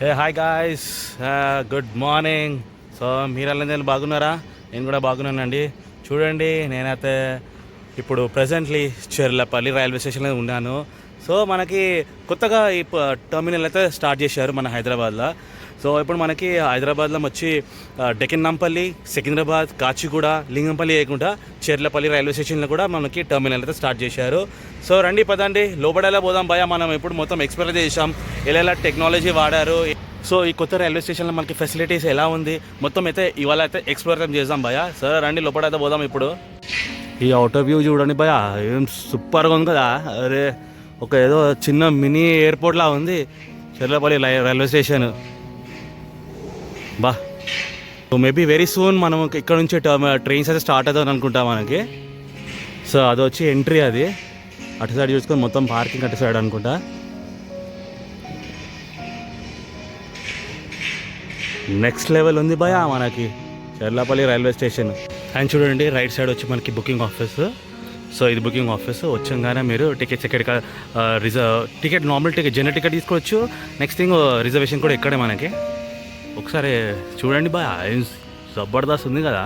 Hey hi guys good morning so మీరందరూ బాగున్నారా? నేను కూడా బాగున్నానండి. చూడండి నేనైతే ఇప్పుడు ప్రజెంట్లీ చెర్లపల్లి రైల్వే స్టేషన్లో ఉన్నాను. సో మనకి కొత్తగా ఈ టర్మినల్ అయితే స్టార్ట్ చేశారు మన హైదరాబాద్లో. సో ఇప్పుడు మనకి హైదరాబాద్లో వచ్చి ఆ, సికింద్రాబాద్ కాచిగూడ లింగంపల్లి వేయకుండా చెర్లపల్లి రైల్వే స్టేషన్లో కూడా మనకి టర్మినల్ అయితే స్టార్ట్ చేశారు. సో రండి పదండి లోపడేలా పోదాం భయ మనం ఇప్పుడు మొత్తం ఎక్స్ప్లోర్ చేసాం ఎలా ఎలా టెక్నాలజీ వాడారు. సో ఈ కొత్త రైల్వే స్టేషన్లో మనకి ఫెసిలిటీస్ ఎలా ఉంది మొత్తం అయితే ఇవాళ అయితే ఎక్స్ప్లోర్ చేద్దాం భయ సరే రండి లోపడైతే పోదాం ఇప్పుడు. ఈ అవుటర్ వ్యూ చూడండి భయ ఏం సూపర్గా ఉంది కదా. అరే ఒక ఏదో చిన్న మినీ ఎయిర్పోర్ట్లా ఉంది చెర్లపల్లి రైల్వే స్టేషన్. బా. సో మేబీ వెరీ సూన్ మనం ఇక్కడ నుంచి ట్రైన్స్ అయితే స్టార్ట్ అవుతుంది అనుకుంటాం మనకి. సో అది వచ్చి ఎంట్రీ అది. అటు సైడ్ చూసుకొని మొత్తం పార్కింగ్ అటు సైడ్ అనుకుంటా. నెక్స్ట్ లెవెల్ ఉంది భయ మనకి. Cherlapally railway station. అండ్ చూడండి రైట్ సైడ్ వచ్చి మనకి బుకింగ్ ఆఫీస్ సో ఇది బుకింగ్ ఆఫీస్ వచ్చంగానే మీరు tickets ఎక్కడిక reserve ticket normal ticket general ticket తీసుకోవచ్చు. నెక్స్ట్ థింగ్ రిజర్వేషన్ కూడా ఇక్కడే మనకి. ఒకసారి చూడండి బా జబర్దస్త్ ఉంది కదా.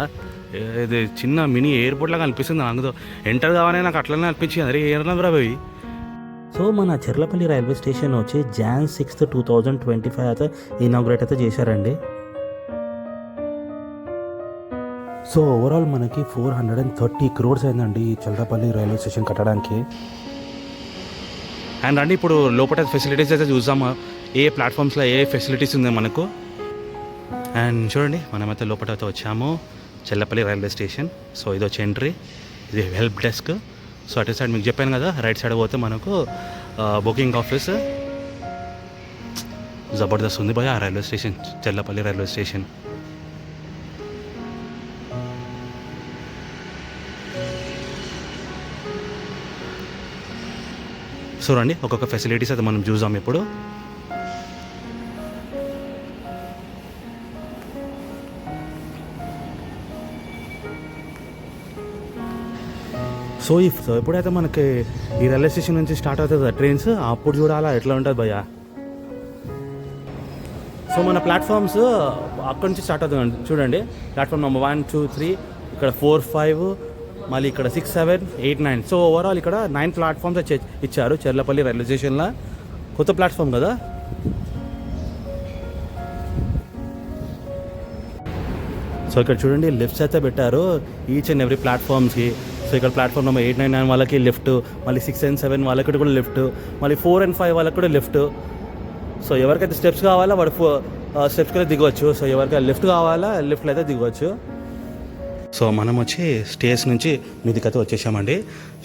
ఇది చిన్న మినీ ఎయిర్పోర్ట్ లాగా అనిపిస్తుంది నాకు. ఎంటర్ కావాలని నాకు అట్లనే అనిపించింది. అరే ఏమన్నా పోయి సో మన చెర్లపల్లి రైల్వే స్టేషన్ వచ్చి Jan sixth two thousand twenty five అయితే ఇనాగ్రేట్ అయితే చేశారండి. సో ఓవరాల్ మనకి four hundred and thirty crores అయిందండి ఈ చెర్లపల్లి రైల్వే స్టేషన్ కట్టడానికి. అండ్ రండి ఇప్పుడు లోపల ఫెసిలిటీస్ అయితే చూద్దాము? ఏ ప్లాట్ఫామ్స్లో ఏ ఫెసిలిటీస్ ఉంది మనకు? అండ్ చూడండి మనమైతే లోపల అయితే వచ్చాము. Chellapalli railway station. సో ఇది వచ్చి ఎంట్రీ. ఇది హెల్ప్ డెస్క్. సో అటు సైడ్ మీకు చెప్పాను కదా రైట్ సైడ్ పోతే మనకు బుకింగ్ ఆఫీస్. జబర్దస్త్ ఉంది భయ ఆ railway station Cherlapally railway station. So రండి ఒక్కొక్క ఫెసిలిటీస్ అయితే మనం చూద్దాం ఇప్పుడు. సో ఈ సో ఎప్పుడైతే మనకి ఈ రైల్వే స్టేషన్ నుంచి స్టార్ట్ అవుతుంది ట్రైన్స్ అప్పుడు చూడాలా ఎట్లా ఉంటుంది భయ్యా? సో మన ప్లాట్ఫామ్స్ అక్కడి నుంచి స్టార్ట్ అవుతుంది చూడండి platform number one two three ఇక్కడ ఫోర్ ఫైవ్ మళ్ళీ ఇక్కడ six seven eight nine so overall ఇక్కడ నైన్ ప్లాట్ఫామ్స్ ఇచ్చారు చెర్లపల్లి రైల్వే స్టేషన్లో కొత్త ప్లాట్ఫామ్ కదా? సో ఇక్కడ చూడండి లిఫ్ట్స్ అయితే పెట్టారు. ఈచ్ అండ్ ఎవ్రీ ప్లాట్ఫామ్స్కి సో ఇక్కడ platform number eight nine nine వాళ్ళకి లిఫ్ట్ మళ్ళీ సిక్స్ అండ్ సెవెన్ వాళ్ళకి కూడా లిఫ్ట్ మళ్ళీ ఫోర్ అండ్ ఫైవ్ వాళ్ళకి కూడా లిఫ్ట్ సో ఎవరికైతే స్టెప్స్ కావాలా వాడు ఫో స్టెప్స్కి అయితే దిగవచ్చు. సో ఎవరికైతే లిఫ్ట్ కావాలా లిఫ్ట్లో అయితే దిగవచ్చు. సో మనం వచ్చి స్టేజ్ నుంచి మీదికైతే వచ్చేసామండి.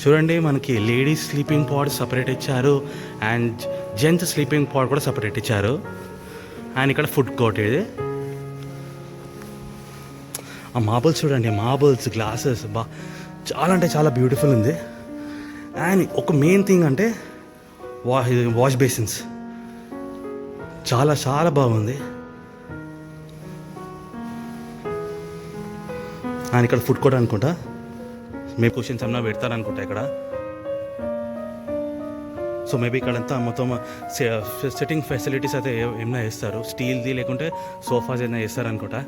చూడండి మనకి లేడీస్ స్లీపింగ్ పాడ్ సపరేట్ ఇచ్చారు అండ్ జెంట్స్ స్లీపింగ్ పాడ్ కూడా సపరేట్ ఇచ్చారు. అండ్ ఇక్కడ ఫుడ్ కోర్ట్ ఇది. ఆ మార్బుల్స్ చూడండి మార్బుల్స్ గ్లాసెస్ బా. చాలా అంటే చాలా బ్యూటిఫుల్ ఉంది. అండ్ ఒక మెయిన్ థింగ్ అంటే వా వాష్ బేసిన్స్ చాలా చాలా బాగుంది. అండ్ ఇక్కడ ఫుడ్ కోర్ట్ అనుకుంటా. మే క్వశ్చన్స్ ఏమన్నా పెడతారనుకుంటా ఇక్కడ. సో మేబీ ఇక్కడంతా మొత్తం సిట్టింగ్ ఫెసిలిటీస్ అయితే ఏమైనా వేస్తారు? స్టీల్ది లేకుంటే సోఫాస్ ఏమైనా వేస్తారు అనుకుంటా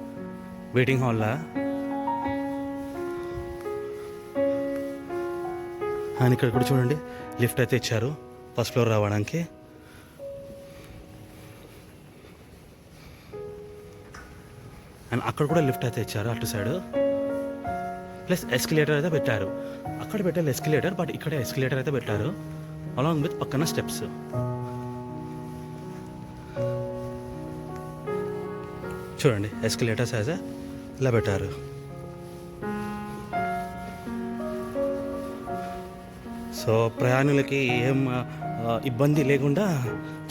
వెయిటింగ్ హాల్లా అండ్ ఇక్కడ కూడా చూడండి. లిఫ్ట్ అయితే ఇచ్చారు. ఫస్ట్ ఫ్లోర్ రావడానికి. అండ్ అక్కడ కూడా లిఫ్ట్ అయితే ఇచ్చారు అటు సైడ్ ప్లస్ ఎస్కిలేటర్ అయితే పెట్టారు. అక్కడ పెట్టాలి ఎస్కిలేటర్ బట్ ఇక్కడ ఎస్కిలేటర్ అయితే పెట్టారు. అలాంగ్ విత్ పక్కన స్టెప్స్ చూడండి ఎస్కిలేటర్స్ అయితే ఇలా పెట్టారు. సో ప్రయాణికులకి ఏం ఇబ్బంది లేకుండా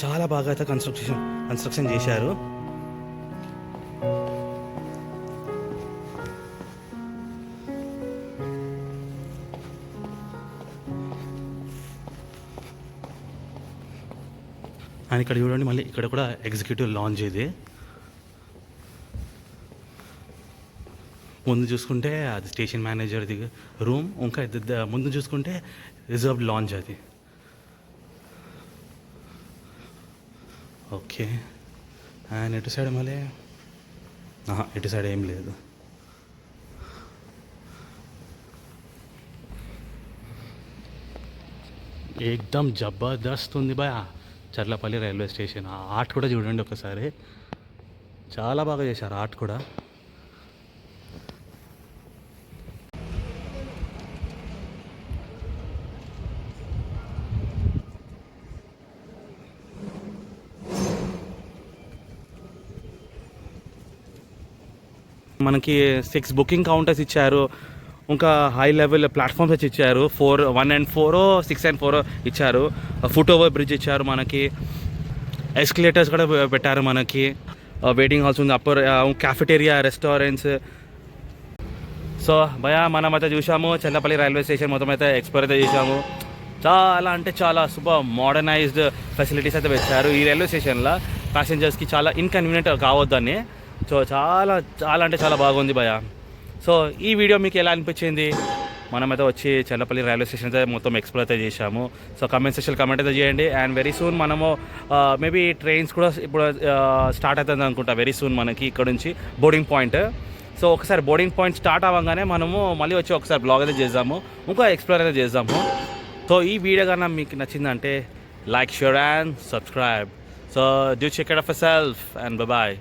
చాలా బాగా అయితే కన్స్ట్రక్షన్ కన్స్ట్రక్షన్ చేశారు. అండ్ ఇక్కడ చూడండి మళ్ళీ ఇక్కడ కూడా ఎగ్జిక్యూటివ్ లాంచ్ ఇది. ముందు చూసుకుంటే అది స్టేషన్ మేనేజర్ది రూమ్ ఇంకా ముందు చూసుకుంటే రిజర్వ్డ్ లాంచ్ అది. ఓకే. అండ్ ఇటు సైడ్ మళ్ళీ? ఎటు ఇటు సైడ్ ఏం లేదు. ఏకదమ్ జబర్దస్త్ ఉంది బాయ్ చర్లపల్లి రైల్వే స్టేషన్. ఆ ఆర్ట్ కూడా చూడండి ఒకసారి. చాలా బాగా చేశారు ఆర్ట్ కూడా. మనకి సిక్స్ బుకింగ్ కౌంటర్స్ ఇచ్చారు. ఇంకా హై లెవెల్ ప్లాట్ఫామ్స్ వచ్చి ఇచ్చారు. Four one and four six and four ఇచ్చారు. ఫుట్ ఓవర్ బ్రిడ్జ్ ఇచ్చారు మనకి. ఎస్కలేటర్స్ కూడా పెట్టారు మనకి. వెయిటింగ్ హాల్స్ ఉంది అప్పర్ క్యాఫెటేరియా రెస్టారెంట్స్ సో భయ మనం అయితే చూసాము చందపల్లి రైల్వే స్టేషన్ మొత్తం అయితే ఎక్స్ప్లోర్ అయితే చేసాము చాలా అంటే చాలా సూపర్ మోడర్నైజ్డ్ ఫెసిలిటీస్ అయితే పెట్టారు ఈ రైల్వే స్టేషన్లో ప్యాసింజర్స్కి చాలా ఇన్కన్వీనియంట్ కావద్దని. సో చాలా చాలా అంటే చాలా బాగుంది భయ సో ఈ వీడియో మీకు ఎలా అనిపించింది? మనమైతే వచ్చి చల్లపల్లి రైల్వే స్టేషన్ అయితే మొత్తం ఎక్స్ప్లోర్ అయితే చేశాము. సో కమెంట్ సెక్షన్ కమెంట్ అయితే చేయండి. అండ్ వెరీ సూన్ మనము మేబీ ట్రైన్స్ కూడా ఇప్పుడు స్టార్ట్ అవుతుంది అనుకుంటా. వెరీ సూన్ మనకి ఇక్కడ నుంచి బోర్డింగ్ పాయింట్ సో ఒకసారి బోర్డింగ్ పాయింట్ స్టార్ట్ అవ్వగానే మనము మళ్ళీ వచ్చి ఒకసారి బ్లాగ్ అయితే చేద్దాము. ఇంకా ఎక్స్ప్లోర్ అయితే చేద్దాము. సో ఈ వీడియో కన్నా మీకు నచ్చిందంటే like share and subscribe so do check it of self and bye